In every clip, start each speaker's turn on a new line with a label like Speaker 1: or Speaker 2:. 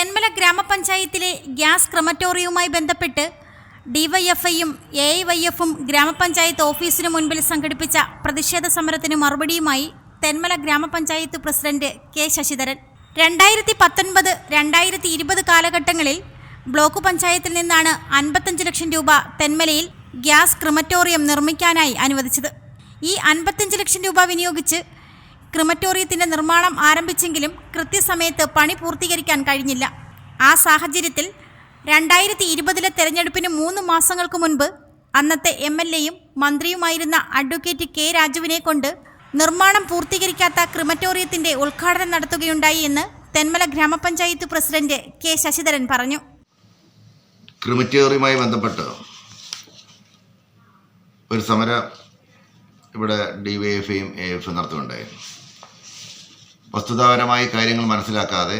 Speaker 1: തെന്മല ഗ്രാമപഞ്ചായത്തിലെ ഗ്യാസ് ക്രമറ്റോറിയവുമായി ബന്ധപ്പെട്ട് ഡിവൈഎഫ്ഐയും A Y എഫും ഗ്രാമപഞ്ചായത്ത് ഓഫീസിനു മുൻപിൽ സംഘടിപ്പിച്ച പ്രതിഷേധ സമരത്തിന് മറുപടിയുമായി തെന്മല ഗ്രാമപഞ്ചായത്ത് പ്രസിഡന്റ് കെ ശശിധരൻ. രണ്ടായിരത്തി പത്തൊൻപത് രണ്ടായിരത്തി ഇരുപത് കാലഘട്ടങ്ങളിൽ ബ്ലോക്ക് പഞ്ചായത്തിൽ നിന്നാണ് അൻപത്തഞ്ച് ലക്ഷം രൂപ തെന്മലയിൽ ഗ്യാസ് ക്രിമറ്റോറിയം നിർമ്മിക്കാനായി അനുവദിച്ചത്. ഈ അൻപത്തഞ്ച് ലക്ഷം രൂപ വിനിയോഗിച്ച് ക്രിമറ്റോറിയത്തിന്റെ നിർമ്മാണം ആരംഭിച്ചെങ്കിലും കൃത്യസമയത്ത് പണി പൂർത്തീകരിക്കാൻ കഴിഞ്ഞില്ല. ആ സാഹചര്യത്തിൽ രണ്ടായിരത്തി ഇരുപതിലെ തെരഞ്ഞെടുപ്പിന് മൂന്ന് മാസങ്ങൾക്ക് മുൻപ് അന്നത്തെ എം എൽ എയും മന്ത്രിയുമായിരുന്ന അഡ്വക്കേറ്റ് കെ രാജുവിനെ കൊണ്ട് നിർമ്മാണം പൂർത്തീകരിക്കാത്ത ക്രിമറ്റോറിയത്തിന്റെ ഉദ്ഘാടനം നടത്തുകയുണ്ടായി എന്ന് തെന്മല ഗ്രാമപഞ്ചായത്ത് പ്രസിഡന്റ് കെ ശശിധരൻ പറഞ്ഞു.
Speaker 2: ക്രിമറ്റോറിയുമായി ബന്ധപ്പെട്ട് ഒരു സമരം ഇവിടെ ഡി വൈ എഫും എ എഫ് നടത്തുകയുണ്ടായിരുന്നു വസ്തുതാപരമായി കാര്യങ്ങൾ മനസ്സിലാക്കാതെ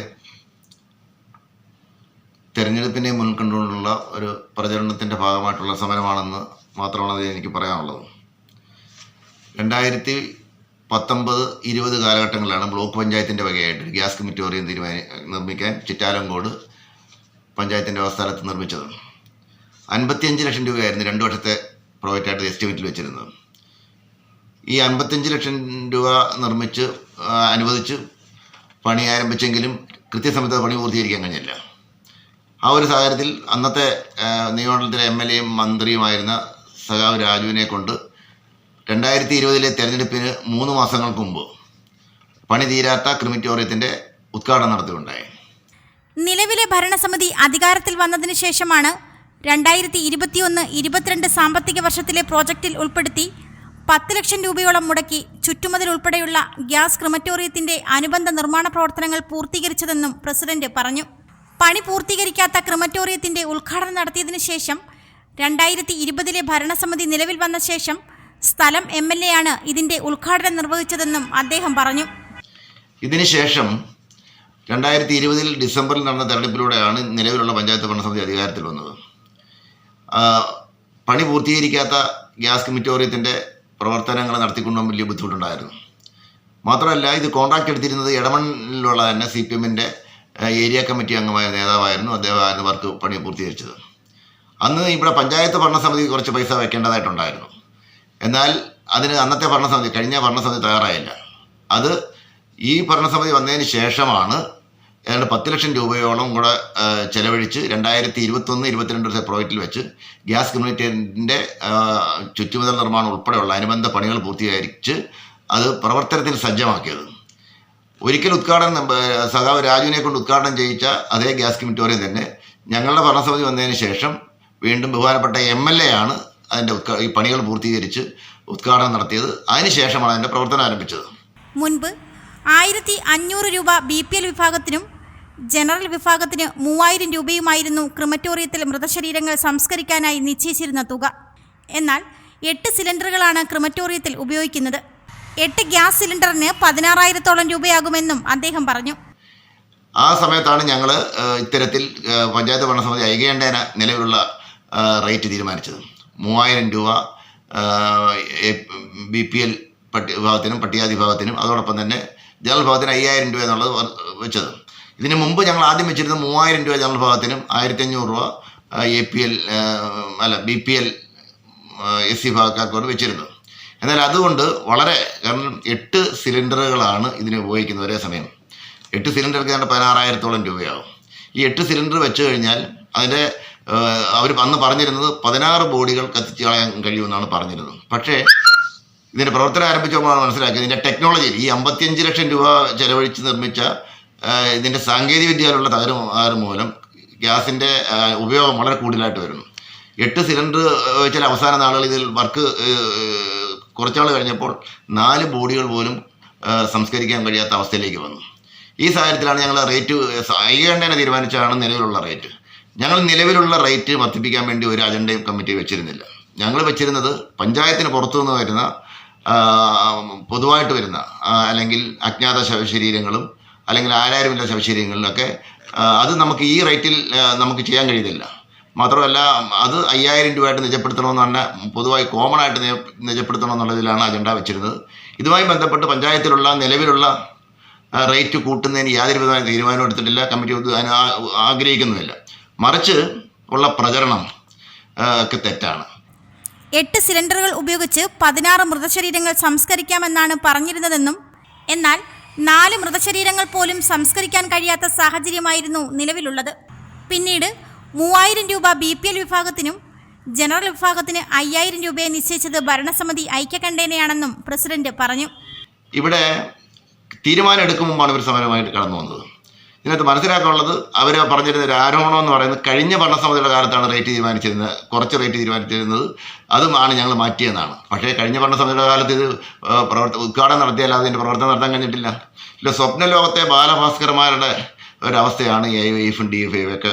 Speaker 2: തെരഞ്ഞെടുപ്പിനെ മുൻകണ്ടുകൊണ്ടുള്ള ഒരു പ്രചരണത്തിന്റെ ഭാഗമായിട്ടുള്ള സമരമാണെന്ന് മാത്രമാണ് അതിൽ എനിക്ക് പറയാനുള്ളത്. രണ്ടായിരത്തി പത്തൊമ്പത് ഇരുപത് കാലഘട്ടങ്ങളിലാണ് ബ്ലോക്ക് പഞ്ചായത്തിന്റെ വകയായിട്ട് ഗ്യാസ് കമ്മിറ്റോറിയം തീരുമാനി നിർമ്മിക്കാൻ ചിറ്റാലങ്കോട് പഞ്ചായത്തിന്റെ അവസ്ഥാനത്ത് നിർമ്മിച്ചത്. അൻപത്തിയഞ്ച് ലക്ഷം രൂപയായിരുന്നു രണ്ട് വർഷത്തെ പ്രോജക്റ്റായിട്ട് എസ്റ്റിമേറ്റിൽ വെച്ചിരുന്നത്. ഈ അൻപത്തിയഞ്ച് ലക്ഷം രൂപ നിർമ്മിച്ച് അനുവദിച്ച് പണി ആരംഭിച്ചെങ്കിലും കൃത്യസമയത്ത് പണി പൂർത്തീകരിക്കാൻ കഴിഞ്ഞില്ല. ആ ഒരു സാഹചര്യത്തിൽ അന്നത്തെ നിയമമണ്ഡലത്തിലെ എം എൽ എയും മന്ത്രിയുമായിരുന്ന സഖാവ് രാജുവിനെ കൊണ്ട് രണ്ടായിരത്തി ഇരുപതിലെ തെരഞ്ഞെടുപ്പിന് മൂന്ന് മാസങ്ങൾക്ക് മുമ്പ് പണി തീരാത്ത ക്രിമിറ്റോറിയത്തിന്റെ ഉദ്ഘാടനം നടത്തുകയുണ്ടായി
Speaker 1: നിലവിലെ ഭരണസമിതി അധികാരത്തിൽ വന്നതിന് ശേഷമാണ് രണ്ടായിരത്തി ഇരുപത്തിയൊന്ന് ഇരുപത്തിരണ്ട് സാമ്പത്തിക വർഷത്തിലെ പ്രോജക്റ്റിൽ ഉൾപ്പെടുത്തി പത്ത് ലക്ഷം രൂപയോളം മുടക്കി ചുറ്റുമതിൽ ഉൾപ്പെടെയുള്ള ഗ്യാസ് ക്രിമറ്റോറിയത്തിന്റെ അനുബന്ധ നിർമ്മാണ പ്രവർത്തനങ്ങൾ പൂർത്തീകരിച്ചതെന്നും പ്രസിഡന്റ് പറഞ്ഞു. പണി പൂർത്തീകരിക്കാത്ത ക്രിമറ്റോറിയത്തിന്റെ ഉദ്ഘാടനം നടത്തിയതിനു ശേഷം രണ്ടായിരത്തി ഇരുപതിലെ ഭരണസമിതി നിലവിൽ വന്ന ശേഷം സ്ഥലം എം എൽ എ ആണ് ഇതിന്റെ ഉദ്ഘാടനം നിർവഹിച്ചതെന്നും അദ്ദേഹം പറഞ്ഞു.
Speaker 2: ഇതിനുശേഷം രണ്ടായിരത്തി ഇരുപതിൽ ഡിസംബറിൽ നടന്ന തെരഞ്ഞെടുപ്പിലൂടെയാണ് നിലവിലുള്ള പഞ്ചായത്ത് ഭരണസമിതി അധികാരത്തിൽ വന്നത്. പണി പൂർത്തീകരിക്കാത്ത ഗ്യാസ് കമ്മിറ്റോറിയത്തിന്റെ പ്രവർത്തനങ്ങൾ നടത്തിക്കൊണ്ടും വലിയ ബുദ്ധിമുട്ടുണ്ടായിരുന്നു. മാത്രമല്ല ഇത് കോൺട്രാക്ട് എടുത്തിരുന്നത് ഇടമണ്ണിലുള്ള തന്നെ സി പി എമ്മിന്റെ ഏരിയ കമ്മിറ്റി അംഗമായ നേതാവായിരുന്നു. അദ്ദേഹമായിരുന്നു വർക്ക് പണി പൂർത്തീകരിച്ചത്. അന്ന് ഇവിടെ പഞ്ചായത്ത് ഭരണസമിതി കുറച്ച് പൈസ വെക്കേണ്ടതായിട്ടുണ്ടായിരുന്നു. എന്നാൽ അതിന് അന്നത്തെ ഭരണസമിതി കഴിഞ്ഞ ഭരണസമിതി തയ്യാറായില്ല. അത് ഈ ഭരണസമിതി വന്നതിന് ശേഷമാണ് ഏതാണ്ട് പത്ത് ലക്ഷം രൂപയോളം കൂടെ ചെലവഴിച്ച് രണ്ടായിരത്തി ഇരുപത്തൊന്ന് ഇരുപത്തിരണ്ട് പ്രോജക്റ്റിൽ വെച്ച് ഗ്യാസ് കമ്മ്യൂണിറ്റിന്റെ ചുറ്റുമുതൽ നിർമ്മാണം ഉൾപ്പെടെയുള്ള അനുബന്ധ പണികൾ പൂർത്തീകരിച്ച് അത് പ്രവർത്തനത്തിൽ സജ്ജമാക്കിയത്. ഒരിക്കൽ ഉദ്ഘാടനം സഖാവ് രാജുവിനെ കൊണ്ട് ഉദ്ഘാടനം ചെയ്യിച്ച അതേ ഗ്യാസ് കമ്മിറ്റോറിയം തന്നെ ഞങ്ങളുടെ ഭരണസമിതി വന്നതിന് ശേഷം വീണ്ടും ബഹുമാനപ്പെട്ട എം എൽ എ ആണ് അതിന്റെ ഈ പണികൾ പൂർത്തീകരിച്ച് ഉദ്ഘാടനം നടത്തിയത്. അതിനുശേഷമാണ് അതിന്റെ പ്രവർത്തനം ആരംഭിച്ചത്.
Speaker 1: മുൻപ് ആയിരത്തി അഞ്ഞൂറ് രൂപ ബി പി എൽ വിഭാഗത്തിനും ജനറൽ വിഭാഗത്തിന് മൂവായിരം രൂപയുമായിരുന്നു ക്രിമറ്റോറിയത്തിൽ മൃതശരീരങ്ങൾ സംസ്കരിക്കാനായി നിശ്ചയിച്ചിരുന്ന തുക. എന്നാൽ എട്ട് സിലിണ്ടറുകളാണ് ക്രിമറ്റോറിയത്തിൽ ഉപയോഗിക്കുന്നത്. എട്ട് ഗ്യാസ് സിലിണ്ടറിന് പതിനാറായിരത്തോളം രൂപയാകുമെന്നും അദ്ദേഹം പറഞ്ഞു.
Speaker 2: ആ സമയത്താണ് ഞങ്ങൾ ഇത്തരത്തിൽ പഞ്ചായത്ത് ഭരണസമിതി ഐകേണ്ടേന നിലവിലുള്ള റേറ്റ് തീരുമാനിച്ചത്. മൂവായിരം രൂപ ബി പി എൽ പട്ടി വിഭാഗത്തിനും പട്ടികാതി വിഭാഗത്തിനും അതോടൊപ്പം തന്നെ ജനറൽ ഭാഗത്തിന് അയ്യായിരം രൂപ എന്നുള്ളത് വെച്ചത്. ഇതിന് മുമ്പ് ഞങ്ങൾ ആദ്യം വെച്ചിരുന്നത് മൂവായിരം രൂപ ജനറൽ ഭാഗത്തിനും ആയിരത്തി അഞ്ഞൂറ് രൂപ എ പി എൽ അല്ല B P L S C ഭാഗക്കാർക്കാണ് വെച്ചിരുന്നത്. എന്നാൽ അതുകൊണ്ട് വളരെ കാരണം എട്ട് സിലിണ്ടറുകളാണ് ഇതിന് ഉപയോഗിക്കുന്നത് ഒരേ സമയം. എട്ട് സിലിണ്ടർക്ക് ഏതാണ്ട് പതിനാറായിരത്തോളം രൂപയാകും ഈ എട്ട് സിലിണ്ടർ വെച്ച് കഴിഞ്ഞാൽ അതിന്റെ അവർ അന്ന് പറഞ്ഞിരുന്നത് പതിനാറ് ബോഡികൾ കത്തിച്ച് കളയാൻ കഴിയുമെന്നാണ് പറഞ്ഞിരുന്നത്. പക്ഷേ ഇതിന്റെ പ്രവർത്തനം ആരംഭിച്ചപ്പോഴാണ് മനസ്സിലാക്കിയത്. ഇതിന്റെ ടെക്നോളജിയിൽ ഈ അമ്പത്തിയഞ്ച് ലക്ഷം രൂപ ചെലവഴിച്ച് നിർമ്മിച്ച ഇതിന്റെ സാങ്കേതിക വിദ്യയിലുള്ള തകരാറ് മൂലം ഗ്യാസിന്റെ ഉപയോഗം വളരെ കൂടുതലായിട്ട് വരുന്നു. എട്ട് സിലിണ്ടർ വെച്ചാൽ അവസാന നാളുകൾ ഇതിൽ വർക്ക് കുറച്ചാൾ കഴിഞ്ഞപ്പോൾ നാല് ബോഡികൾ പോലും സംസ്കരിക്കാൻ കഴിയാത്ത അവസ്ഥയിലേക്ക് വന്നു. ഈ സാഹചര്യത്തിലാണ് ഞങ്ങൾ റേറ്റ് ഐകണ്ഠേന തീരുമാനിച്ചാണ് നിലവിലുള്ള റേറ്റ്. ഞങ്ങൾ നിലവിലുള്ള റേറ്റ് വർദ്ധിപ്പിക്കാൻ വേണ്ടി ഒരു അജണ്ടയും കമ്മിറ്റി വെച്ചിരുന്നില്ല. ഞങ്ങൾ വെച്ചിരുന്നത് പഞ്ചായത്തിന് പുറത്തുനിന്ന് വരുന്ന പൊതുവായിട്ട് വരുന്ന അല്ലെങ്കിൽ അജ്ഞാത ശവശരീരങ്ങളും അല്ലെങ്കിൽ ആരാരുമില്ല ശവശരീരങ്ങളിലൊക്കെ അത് നമുക്ക് ഈ റേറ്റിൽ നമുക്ക് ചെയ്യാൻ കഴിയുന്നില്ല. മാത്രമല്ല അത് അയ്യായിരം രൂപയായിട്ട് നിജപ്പെടുത്തണമെന്ന് പറഞ്ഞാൽ പൊതുവായി കോമൺ ആയിട്ട് നിജ- നിജപ്പെടുത്തണം എന്നുള്ളതിലാണ് അജണ്ട വെച്ചിരുന്നത്. ഇതുമായി ബന്ധപ്പെട്ട് പഞ്ചായത്തിലുള്ള നിലവിലുള്ള റേറ്റ് കൂട്ടുന്നതിന് യാതൊരു വിധമായ തീരുമാനവും എടുത്തിട്ടില്ല കമ്മിറ്റി ആഗ്രഹിക്കുന്നുമില്ല. മറിച്ച് ഉള്ള പ്രചരണം ഒക്കെ തെറ്റാണ്.
Speaker 1: എട്ട് സിലിണ്ടറുകൾ ഉപയോഗിച്ച് പതിനാറ് മൃതശരീരങ്ങൾ സംസ്കരിക്കാമെന്നാണ് പറഞ്ഞിരുന്നതെന്നും എന്നാൽ നാല് മൃതശരീരങ്ങൾ പോലും സംസ്കരിക്കാൻ കഴിയാത്ത സാഹചര്യമായിരുന്നു നിലവിലുള്ളത്. പിന്നീട് മൂവായിരം രൂപ ബി പി എൽ വിഭാഗത്തിനും ജനറൽ വിഭാഗത്തിന് അയ്യായിരം രൂപയെ നിശ്ചയിച്ചത് ഭരണസമിതി ഐക്യകണ്ഠേനയാണെന്നും പ്രസിഡന്റ് പറഞ്ഞു.
Speaker 2: ഇവിടെ തീരുമാനം എടുക്കും മുമ്പാണ് ഇവർ സമരമായിട്ട് കടന്നു വന്നത് ഇതിനകത്ത് മനസ്സിലാക്കാനുള്ളത് അവർ പറഞ്ഞിരുന്ന ഒരു ആരോപണം എന്ന് പറയുന്നത് കഴിഞ്ഞ ഭരണസമിതിയുടെ കാലത്താണ് റേറ്റ് തീരുമാനിച്ചിരുന്നത് കുറച്ച് റേറ്റ് തീരുമാനിച്ചിരുന്നത്. അതുമാണ് ഞങ്ങൾ മാറ്റിയെന്നാണ്. പക്ഷേ കഴിഞ്ഞ ഭരണസമിതിയുടെ കാലത്ത് ഇത് പ്രവർത്ത ഉദ്ഘാടനം നടത്തിയാൽ അതിന്റെ പ്രവർത്തനം നടത്താൻ കഴിഞ്ഞിട്ടില്ല. ഇല്ല സ്വപ്ന ലോകത്തെ ബാലഭാസ്കർമാരുടെ ഒരവസ്ഥയാണ് എ വൈഫും ഡി എഫ് ഒക്കെ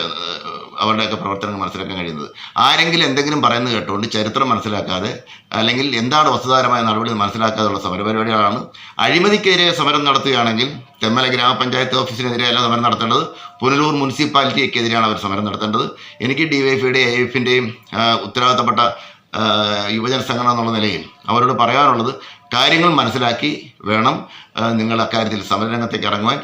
Speaker 2: അവരുടെയൊക്കെ പ്രവർത്തനങ്ങൾ മനസ്സിലാക്കാൻ കഴിയുന്നത്. ആരെങ്കിലും എന്തെങ്കിലും പറയുന്നത് കേട്ടുകൊണ്ട് ചരിത്രം മനസ്സിലാക്കാതെ അല്ലെങ്കിൽ എന്താണ് വസ്തുതാരമായ നടപടി മനസ്സിലാക്കാതെയുള്ള സമരപരിപാടികളാണ് അഴിമതിക്കെതിരെ സമരം നടത്തുകയാണെങ്കിൽ തെമ്മല ഗ്രാമപഞ്ചായത്ത് ഓഫീസിനെതിരെയല്ല സമരം നടത്തേണ്ടത് പുനലൂർ മുനിസിപ്പാലിറ്റിക്കെതിരെയാണ് അവർ സമരം നടത്തേണ്ടത്. എനിക്ക് ഡി വൈ എഫിയുടെ എ എഫിന്റെയും ഉത്തരവാദിത്തപ്പെട്ട യുവജന സംഘടന എന്നുള്ള നിലയിൽ അവരോട് പറയാനുള്ളത് കാര്യങ്ങൾ മനസ്സിലാക്കി വേണം നിങ്ങൾ അക്കാര്യത്തിൽ സമരരംഗത്തേക്ക് ഇറങ്ങുവാൻ.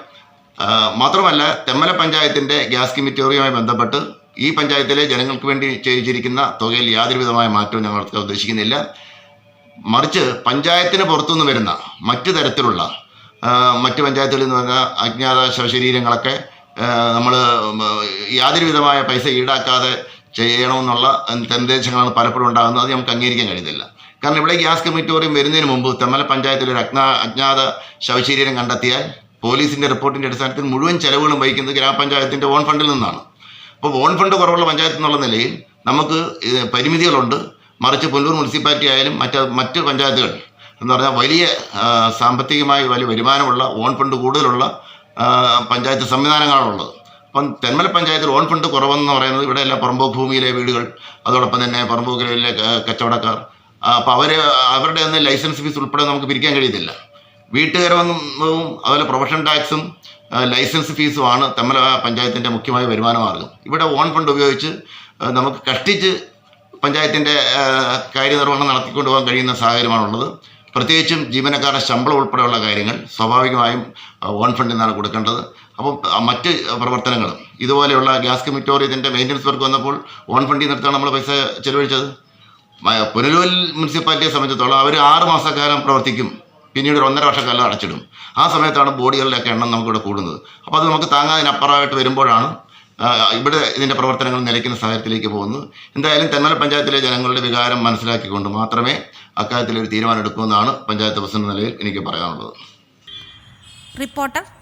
Speaker 2: മാത്രമല്ല തെമ്മല പഞ്ചായത്തിന്റെ ഗ്യാസ് കമ്മിറ്റോറിയുമായി ബന്ധപ്പെട്ട് ഈ പഞ്ചായത്തിലെ ജനങ്ങൾക്ക് വേണ്ടി ചെയ്യിച്ചിരിക്കുന്ന തുകയിൽ യാതൊരു വിധമായ മാറ്റവും ഞങ്ങൾ ഉദ്ദേശിക്കുന്നില്ല. മറിച്ച് പഞ്ചായത്തിന് പുറത്തുനിന്ന് വരുന്ന മറ്റു തരത്തിലുള്ള മറ്റ് പഞ്ചായത്തുകളിൽ നിന്ന് വരുന്ന അജ്ഞാത ശവശരീരങ്ങളൊക്കെ നമ്മൾ യാതൊരു വിധമായ പൈസ ഈടാക്കാതെ ചെയ്യണമെന്നുള്ള നിർദ്ദേശങ്ങളാണ് പലപ്പോഴും ഉണ്ടാകുന്നത്. അത് നമുക്ക് അംഗീകരിക്കാൻ കഴിയുന്നില്ല. കാരണം ഇവിടെ ഗ്യാസ് കമ്മിറ്റോറിയം വരുന്നതിന് മുമ്പ് തെമ്മല പഞ്ചായത്തിൽ ഒരു അജ്ഞാ അജ്ഞാത ശവശരീരം കണ്ടെത്തിയാൽ പോലീസിന്റെ റിപ്പോർട്ടിന്റെ അടിസ്ഥാനത്തിൽ മുഴുവൻ ചെലവുകളും വഹിക്കുന്നത് ഗ്രാമപഞ്ചായത്തിന്റെ ഓൺ ഫണ്ടിൽ നിന്നാണ്. അപ്പോൾ ഓൺ ഫണ്ട് കുറവുള്ള പഞ്ചായത്ത് എന്നുള്ള നിലയിൽ നമുക്ക് പരിമിതികളുണ്ട്. മറിച്ച് പുല്ലൂർ മുനിസിപ്പാലിറ്റി ആയാലും മറ്റ് മറ്റ് പഞ്ചായത്തുകൾ എന്ന് പറഞ്ഞാൽ വലിയ സാമ്പത്തികമായി വലിയ വരുമാനമുള്ള ഓൺ ഫണ്ട് കൂടുതലുള്ള പഞ്ചായത്ത് സംവിധാനങ്ങളാണുള്ളത്. അപ്പം തെന്മല പഞ്ചായത്തിൽ ഓൺ ഫണ്ട് കുറവെന്ന് പറയുന്നത് ഇവിടെ എല്ലാം പുറമ്പോക്ക് ഭൂമിയിലെ വീടുകൾ അതോടൊപ്പം തന്നെ പുറമ്പോക്കിലെ കച്ചവടക്കാർ. അപ്പോൾ അവർ അവരുടെ ഒന്നും ലൈസൻസ് ഫീസ് ഉൾപ്പെടെ നമുക്ക് പിരിക്കാൻ കഴിയത്തില്ല. വീട്ടുകരവും അതുപോലെ പ്രൊഫഷണൽ ടാക്സും ലൈസൻസ് ഫീസുമാണ് തമ്മല പഞ്ചായത്തിന്റെ മുഖ്യമായ വരുമാന മാർഗം. ഇവിടെ ഓൺ ഫണ്ട് ഉപയോഗിച്ച് നമുക്ക് കഷ്ടിച്ച് പഞ്ചായത്തിന്റെ കാര്യനിർവഹണം നടത്തിക്കൊണ്ട് പോകാൻ കഴിയുന്ന സാഹചര്യമാണുള്ളത്. പ്രത്യേകിച്ചും ജീവനക്കാരുടെ ശമ്പളം ഉൾപ്പെടെയുള്ള കാര്യങ്ങൾ സ്വാഭാവികമായും ഓൺ ഫണ്ടിൽ നിന്നാണ് കൊടുക്കേണ്ടത്. അപ്പം മറ്റ് പ്രവർത്തനങ്ങൾ ഇതുപോലെയുള്ള ഗ്യാസ് കമ്മിറ്റോറിയത്തിന്റെ മെയിന്റനൻസ് വർക്ക് വന്നപ്പോൾ ഓൺ ഫണ്ടിൽ നിർത്താണ് നമ്മൾ പൈസ ചെലവഴിച്ചത്. പുനലൂരിൽ മുനിസിപ്പാലിറ്റിയെ സംബന്ധിച്ചിടത്തോളം അവർ ആറ് മാസക്കാലം പ്രവർത്തിക്കും. പിന്നീട് ഒരു ഒന്നര വർഷക്കാലം അടച്ചിടും. ആ സമയത്താണ് ബോഡികളിലൊക്കെ എണ്ണം നമുക്കിവിടെ കൂടുന്നത്. അപ്പോൾ അത് നമുക്ക് താങ്ങാതിനപ്പുറമായിട്ട് വരുമ്പോഴാണ് ഇവിടെ ഇതിന്റെ പ്രവർത്തനങ്ങൾ നിലയ്ക്കുന്ന സാഹചര്യത്തിലേക്ക് പോകുന്നത്. എന്തായാലും തെന്മല പഞ്ചായത്തിലെ ജനങ്ങളുടെ വികാരം മനസ്സിലാക്കിക്കൊണ്ട് മാത്രമേ അക്കാര്യത്തിൽ ഒരു തീരുമാനം എടുക്കുമെന്നാണ് പഞ്ചായത്ത് പ്രസിഡന്റ് നിലയിൽ എനിക്ക് പറയാനുള്ളത്.
Speaker 1: റിപ്പോർട്ടർ